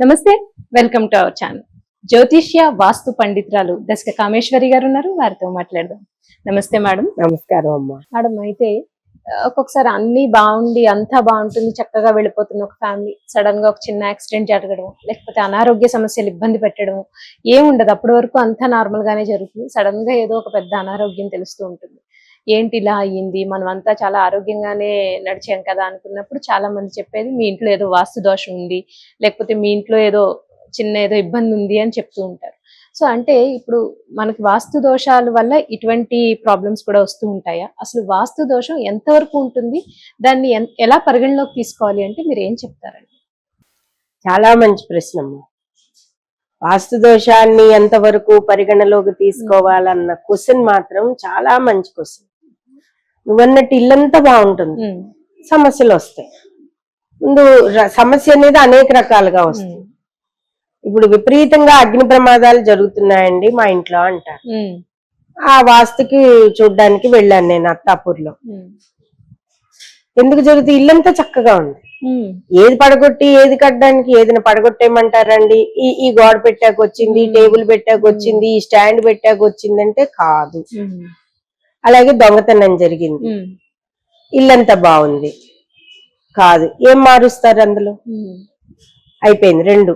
నమస్తే welcome to our channel. జ్యోతిష్య వాస్తు పండితురాలు దశక కామేశ్వరి గారు ఉన్నారు వారితో మాట్లాడదాం. నమస్తే మేడం. నమస్కారం అమ్మా. మేడం అయితే ఒక్కొక్కసారి అన్ని బాగుండి అంతా బాగుంటుంది చక్కగా వెళ్ళిపోతున్న ఒక ఫ్యామిలీ. సడన్గా ఒక చిన్న యాక్సిడెంట్ జరగడం లేకపోతే అనారోగ్య సమస్యలు ఇబ్బంది పెట్టడం ఏముండదు. అప్పటి వరకు అంతా నార్మల్ గానే జరుగుతుంది. సడన్గా ఏదో ఒక పెద్ద అనారోగ్యం తెలుస్తూ ఉంటుంది. ఏంటి ఇలా అయ్యింది? మనం అంతా చాలా ఆరోగ్యంగానే నడిచాం కదా అనుకున్నప్పుడు చాలా మంది చెప్పేది మీ ఇంట్లో ఏదో వాస్తు దోషం ఉంది లేకపోతే మీ ఇంట్లో ఏదో చిన్న ఏదో ఇబ్బంది ఉంది అని చెప్తూ ఉంటారు. సో అంటే ఇప్పుడు మనకి వాస్తు దోషాల వల్ల ఇటువంటి ప్రాబ్లమ్స్ కూడా వస్తూ ఉంటాయా? అసలు వాస్తు దోషం ఎంతవరకు ఉంటుంది? దాన్ని ఎలా పరిగణలోకి తీసుకోవాలి అంటే మీరు ఏం చెప్తారండి? చాలా మంచి ప్రశ్న వాస్తు దోషాన్ని ఎంతవరకు పరిగణలోకి తీసుకోవాలన్న క్వశ్చన్ మాత్రం చాలా మంచి క్వశ్చన్. నువ్వన్నట్టు ఇల్లంతా బాగుంటుంది. సమస్యలు వస్తాయి. ముందు సమస్య అనేది అనేక రకాలుగా వస్తుంది ఇప్పుడు విపరీతంగా అగ్ని ప్రమాదాలు జరుగుతున్నాయండి మా ఇంట్లో అంటారు. ఆ వాస్తుకి చూడ్డానికి వెళ్ళాను నేను అత్తాపూర్లో. ఎందుకు జరుగుతుంది? ఇల్లంతా చక్కగా ఉంది. ఏది పడగొట్టి ఏది కట్టడానికి ఏదైనా పడగొట్టేయమంటారండి? ఈ ఈ గోడ పెట్టాక వచ్చింది మ్మ్. టేబుల్ పెట్టాక వచ్చింది ఈ స్టాండ్ పెట్టాక వచ్చిందంటే కాదు అలాగే దొంగతనం జరిగింది. ఇల్లంతా బాగుంది. కాదు ఏం మారుస్తారు అందులో? అయిపోయింది రెండు.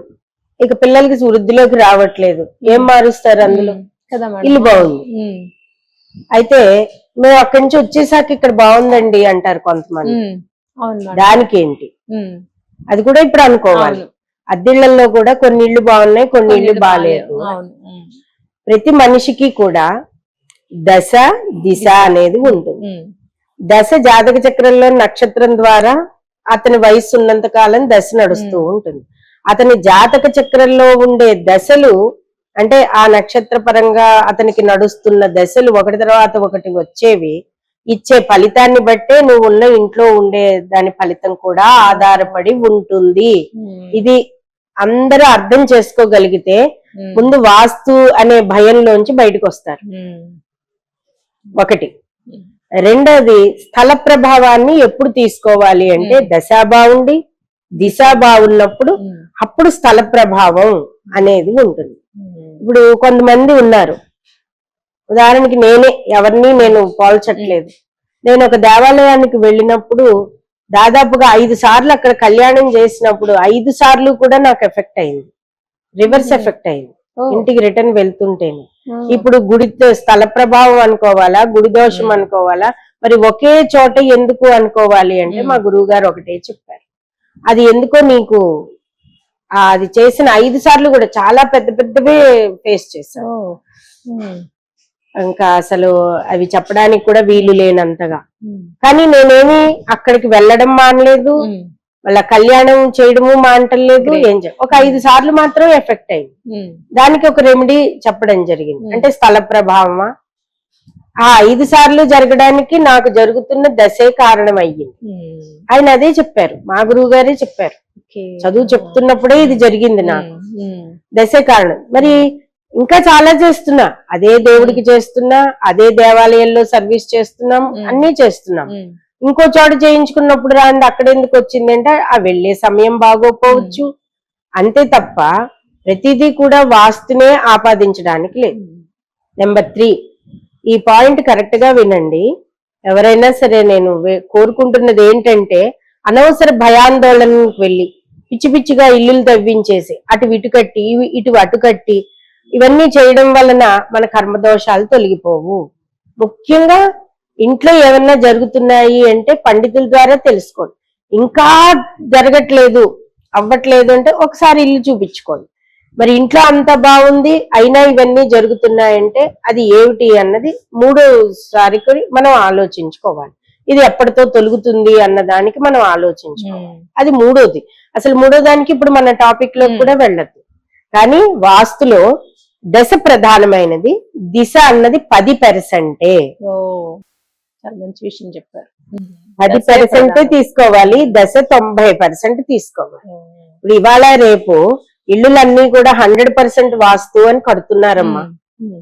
ఇక పిల్లలకి వృద్ధిలోకి రావట్లేదు. ఏం మారుస్తారు అందులో? ఇల్లు బాగుంది. అయితే మేము అక్కడి నుంచి వచ్చేసాక ఇక్కడ బాగుందండి అంటారు కొంతమంది. దానికి ఏంటి అది కూడా ఇప్పుడు అనుకోవాలి. అద్దెళ్ళలో కూడా కొన్ని ఇళ్ళు బాగున్నాయి కొన్ని ఇళ్ళు బాగాలేదు. ప్రతి మనిషికి కూడా దశ దిశ అనేది ఉంటుంది. దశ జాతక చక్రంలో నక్షత్రం ద్వారా అతని వయసు ఉన్నంత కాలం దశ నడుస్తూ. ఉంటుంది. అతని జాతక చక్రంలో ఉండే దశలు అంటే ఆ నక్షత్ర పరంగా అతనికి నడుస్తున్న దశలు ఒకటి తర్వాత ఒకటి వచ్చేవి. ఇచ్చే ఫలితాన్ని బట్టే నువ్వు ఉన్న ఇంట్లో ఉండే దాని ఫలితం కూడా ఆధారపడి ఉంటుంది. ఇది అందరూ అర్థం చేసుకోగలిగితే ముందు వాస్తు అనే భయంలోంచి బయటకు వస్తారు. ఒకటి. ఉమ్, రెండోది స్థల ప్రభావాన్ని ఎప్పుడు తీసుకోవాలి అంటే మ్మ్. దశ బాగుండి దిశ బాగున్నప్పుడు ఉమ్, అప్పుడు స్థల ప్రభావం అనేది ఉంటుంది. ఇప్పుడు కొంతమంది ఉన్నారు. ఉదాహరణకి నేనే ఎవరిని నేను పోల్చట్లేదు. నేను ఒక దేవాలయానికి వెళ్ళినప్పుడు దాదాపుగా ఐదు సార్లు అక్కడ కళ్యాణం చేసినప్పుడు ఐదు సార్లు కూడా నాకు ఎఫెక్ట్ అయింది. రివర్స్. ఎఫెక్ట్ అయింది. ఇంటికి రిటర్న్ వెళ్తుంటేనే. ఇప్పుడు గుడి స్థల ప్రభావం అనుకోవాలా? గుడి దోషం. అనుకోవాలా? మరి ఒకే చోట ఎందుకు అనుకోవాలి అంటే. మా గురువు గారు ఒకటే చెప్పారు. అది ఎందుకో నీకు అది చేసిన ఐదు సార్లు కూడా చాలా పెద్ద పెద్దవే ఫేస్ చేశాను ఇంకా అసలు అవి చెప్పడానికి కూడా వీలు లేనంతగా. కానీ నేనేమి అక్కడికి వెళ్ళడం మానలేదు. ఉమ్, వాళ్ళ కళ్యాణం చేయడము Great. ఏం ఒక ఐదు సార్లు మాత్రం ఎఫెక్ట్ అయింది దానికి ఒక రెమెడీ చెప్పడం జరిగింది. Hmm. అంటే స్థల ప్రభావమా? ఆ ఐదు సార్లు జరగడానికి నాకు జరుగుతున్న దశే కారణం అయ్యింది ఉమ్, ఆయన అదే చెప్పారు. మా గురువు గారే చెప్పారు. చదువు చెప్తున్నప్పుడే ఇది జరిగింది నాకు. ఉమ్, ఉమ్, దశే కారణం. మరి ఇంకా చాలా చేస్తున్నా. అదే దేవుడికి చేస్తున్నా అదే దేవాలయంలో సర్వీస్ చేస్తున్నాం Hmm. అన్ని చేస్తున్నాం. ఇంకో చోట చేయించుకున్నప్పుడు రాంది అక్కడ ఎందుకు వచ్చింది అంటే ఆ వెళ్ళే సమయం బాగోపోవచ్చు. అంతే తప్ప ప్రతిదీ కూడా వాస్తునే ఆపాదించడానికి లేదు. నెంబర్ త్రీ ఈ పాయింట్ కరెక్ట్గా వినండి. ఎవరైనా సరే నేను కోరుకుంటున్నది ఏంటంటే అనవసర భయాందోళనకు వెళ్ళి పిచ్చి పిచ్చిగా ఇల్లులు తవ్వించేసి అటు ఇటు కట్టి ఇటు అటు కట్టి ఇవన్నీ చేయడం వలన మన కర్మదోషాలు తొలగిపోవు. ముఖ్యంగా ఇంట్లో ఏమన్నా జరుగుతున్నాయి అంటే పండితుల ద్వారా తెలుసుకోండి. ఇంకా జరగట్లేదు అవ్వట్లేదు అంటే ఒకసారి ఇల్లు చూపించుకోండి. మరి ఇంట్లో అంత బాగుంది అయినా ఇవన్నీ జరుగుతున్నాయంటే అది ఏమిటి అన్నది మూడోసారి కూడా మనం ఆలోచించుకోవాలి. ఇది ఎప్పటితో తొలుగుతుంది అన్న దానికి మనం ఆలోచించుకోవాలి. అది మూడోది. అసలు మూడో దానికి ఇప్పుడు మన టాపిక్లో. కూడా వెళ్ళదు కానీ వాస్తులో దశ ప్రధానమైనది దిశ అన్నది పది పెర్సెంటే చాలా మంచి విషయం చెప్పారు. పది పెర్సెంట్. తీసుకోవాలి దశ తొంభై పర్సెంట్ తీసుకోవాలి. ఇప్పుడు ఇవాళ రేపు ఇల్లులన్నీ కూడా హండ్రెడ్ పర్సెంట్ వాస్తు అని కడుతున్నారమ్మా.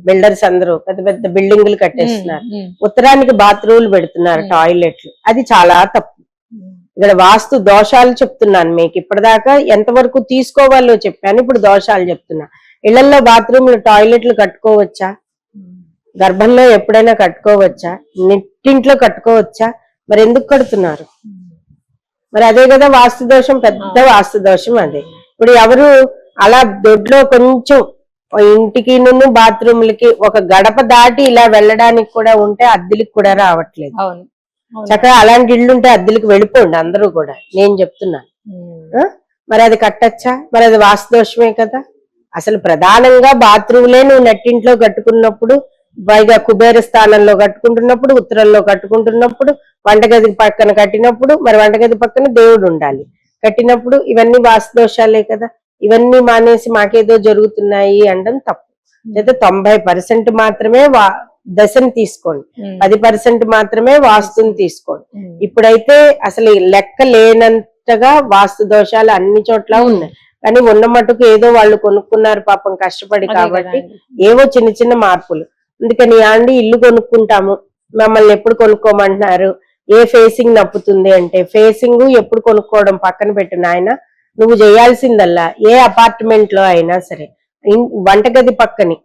బిల్డర్స్ అందరూ పెద్ద పెద్ద బిల్డింగులు కట్టేస్తున్నారు. ఉత్తరానికి బాత్రూమ్లు పెడుతున్నారు. టాయిలెట్లు. అది చాలా తప్పు. ఇక్కడ వాస్తు దోషాలు చెప్తున్నాను మీకు. ఇప్పటిదాకా ఎంతవరకు తీసుకోవాలో చెప్పాను ఇప్పుడు దోషాలు చెప్తున్నా. ఇళ్ళలో బాత్రూమ్లు టాయిలెట్లు కట్టుకోవచ్చా? గర్భంలో ఎప్పుడైనా కట్టుకోవచ్చా? నెట్టింట్లో కట్టుకోవచ్చా? మరి ఎందుకు కడుతున్నారు? మరి అదే కదా వాస్తు దోషం పెద్ద వాస్తు దోషం అదే. ఇప్పుడు ఎవరు అలా దొడ్లో కొంచెం ఇంటికి నున్ను బాత్రూమ్లకి ఒక గడప దాటి ఇలా వెళ్ళడానికి కూడా ఉంటే అద్దెలకు కూడా రావట్లేదు. చక్కగా అలాంటి ఇళ్ళు ఉంటే అద్దెలకు వెళ్ళిపోండి అందరూ కూడా. నేను చెప్తున్నాను? మరి అది కట్టచ్చా? మరి అది వాస్తు దోషమే కదా. అసలు ప్రధానంగా బాత్రూమ్లే నువ్వు నెట్టింట్లో కట్టుకున్నప్పుడు పైగా కుబేర స్థానంలో కట్టుకుంటున్నప్పుడు ఉత్తరంలో కట్టుకుంటున్నప్పుడు వంటగది పక్కన కట్టినప్పుడు మరి వంటగది పక్కన దేవుడు ఉండాలి. కట్టినప్పుడు ఇవన్నీ వాస్తు దోషాలే కదా. ఇవన్నీ మానేసి మాకేదో జరుగుతున్నాయి అనడం తప్పు. లేదా తొంభై పర్సెంట్ మాత్రమే వా దశని తీసుకోండి. పది పర్సెంట్ మాత్రమే వాస్తుని తీసుకోండి. ఇప్పుడైతే అసలు లెక్క లేనంతగా వాస్తు దోషాలు అన్ని చోట్ల ఉన్నాయి. కానీ ఉన్న మటుకు ఏదో వాళ్ళు కొనుక్కున్నారు పాపం కష్టపడి కాబట్టి. ఏవో చిన్న చిన్న మార్పులు. అందుకని అండి ఇల్లు కొనుక్కుంటాము. మమ్మల్ని ఎప్పుడు కొనుక్కోమంటున్నారు? ఏ ఫేసింగ్ నప్పుతుంది అంటే ఫేసింగ్ ఎప్పుడు కొనుక్కోవడం పక్కన పెట్టు నాయన. నువ్వు చేయాల్సిందల్లా ఏ అపార్ట్మెంట్లో అయినా సరే. వంటగది పక్కని.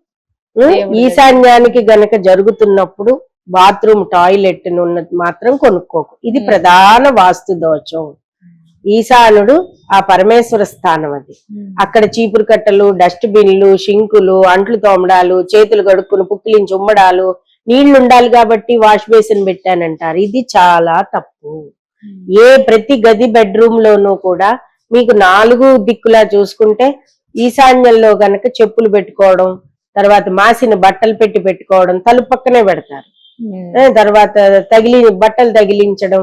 ఈశాన్యానికి గనక జరుగుతున్నప్పుడు బాత్రూమ్ టాయిలెట్ ఉన్నది మాత్రం కొనుక్కోకు. ఇది. ప్రధాన వాస్తు దోషం ఈశానుడు ఆ పరమేశ్వర స్థానం అది ఉమ్. అక్కడ చీపురు కట్టలు డస్ట్ బిన్లు షింకులు అంట్లు తోమడాలు చేతులు కడుక్కుని పుక్కిలించి ఉమ్మడాలు నీళ్ళు ఉండాలి కాబట్టి వాష్ బేసిన్ పెట్టానంటారు ఇది చాలా తప్పు ఉమ్. ఏ ప్రతి గది బెడ్రూమ్ లోనూ కూడా మీకు నాలుగు దిక్కులా చూసుకుంటే ఈశాన్యంలో గనక చెప్పులు పెట్టుకోవడం తర్వాత మాసిన బట్టలు పెట్టి పెట్టుకోవడం తలుపు పక్కనే పెడతారు. ఆ, తర్వాత తగిలి బట్టలు తగిలించడం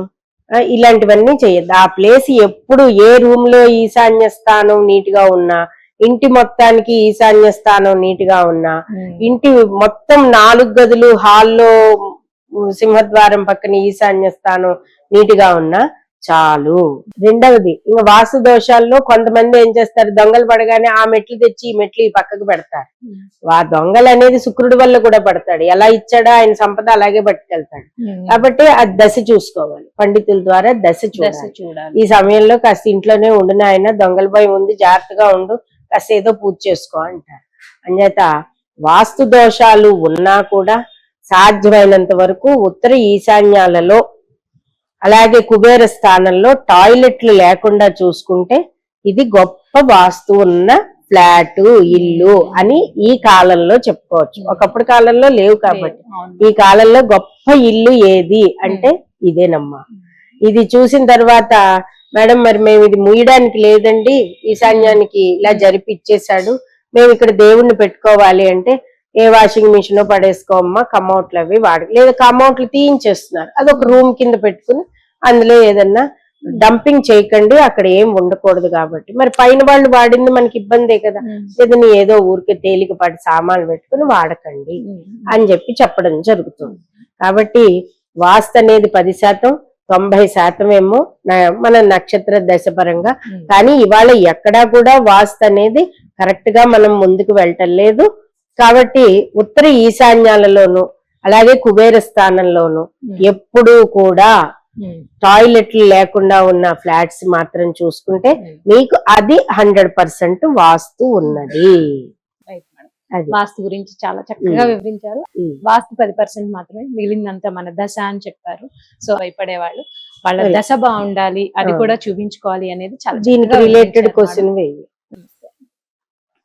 ఇలాంటివన్నీ చేయొద్దు ఆ ప్లేస్ ఎప్పుడు ఏ రూమ్లో ఈశాన్య స్థానం నీట్గా ఉన్నా ఇంటి మొత్తానికి ఈశాన్య స్థానం నీట్గా ఉన్నా. ఇంటి మొత్తం నాలుగు గదులు హాల్లో సింహద్వారం పక్కన ఈశాన్య స్థానం నీట్గా ఉన్నా చాలు. రెండవది ఇంకా వాస్తు దోషాల్లో కొంతమంది ఏం చేస్తారు? దొంగలు పడగానే ఆ మెట్లు తెచ్చి ఈ మెట్లు ఈ పక్కకు పెడతారు. ఆ దొంగలు అనేది శుక్రుడి వల్ల కూడా పడతాడు. ఎలా ఇచ్చాడో ఆయన సంపద అలాగే పట్టుకెళ్తాడు. కాబట్టి ఆ దశ చూసుకోవాలి. పండితుల ద్వారా దశ చూడాలి. ఈ సమయంలో కాస్త ఇంట్లోనే ఉండు ఆయన దొంగల భయం ఉంది జాగ్రత్తగా ఉండు కాస్త ఏదో పూజ చేసుకో అంటారు. అంచేత వాస్తు దోషాలు ఉన్నా కూడా సాధ్యమైనంత వరకు ఉత్తర ఈశాన్యాలలో అలాగే కుబేర స్థానంలో టాయిలెట్లు లేకుండా చూసుకుంటే ఇది గొప్ప వాస్తు ఉన్న ఫ్లాట్ ఇల్లు అని ఈ కాలంలో చెప్పుకోవచ్చు. ఒకప్పుడు కాలంలో లేవు కాబట్టి. ఈ కాలంలో గొప్ప ఇల్లు ఏది అంటే ఇదేనమ్మా. ఇది చూసిన తర్వాత మేడం మరి మేము ఇది ముయ్యడానికి లేదండి. ఈశాన్యానికి ఇలా జరిపి ఇచ్చేసాడు మేము ఇక్కడ దేవుణ్ణి పెట్టుకోవాలి అంటే ఏ వాషింగ్ మిషన్ పడేసుకోమ్మా కమౌట్లు అవి వాడు లేదా కమౌట్లు తీయించేస్తున్నారు. అదొక రూమ్ కింద పెట్టుకుని అందులో ఏదన్నా డంపింగ్ చేయకండి అక్కడ ఏం ఉండకూడదు కాబట్టి మరి పైన వాళ్ళు వాడింది మనకి ఇబ్బందే కదా. లేదని ఏదో ఊరికే తేలికపాటి సామాన్లు పెట్టుకుని వాడకండి. అని చెప్పి చెప్పడం జరుగుతుంది కాబట్టి వాస్తు అనేది పది శాతం తొంభై శాతం ఏమో మన నక్షత్ర దశ పరంగా. కానీ ఇవాళ ఎక్కడా కూడా వాస్తు అనేది కరెక్ట్గా మనం ముందుకు వెళ్ళటం లేదు కాబట్టి ఉత్తర ఈశాన్యాలలోను అలాగే కుబేర స్థానంలోను. ఎప్పుడూ కూడా. టాయిలెట్లు లేకుండా ఉన్న ఫ్లాట్స్ మాత్రం చూసుకుంటే ఉమ్. మీకు అది హండ్రెడ్ పర్సెంట్ వాస్తు ఉన్నది వాస్తు గురించి చాలా చక్కగా ఉమ్. వివరించారు. వాస్తు పది పర్సెంట్ మాత్రమే మిగిలిందంతా మన దశ అని చెప్పారు సో భయపడే వాళ్ళు. దశ బాగుండాలి అది. కూడా చూపించుకోవాలి అనేది చాలా దీనికి రిలేటెడ్ క్వశ్చన్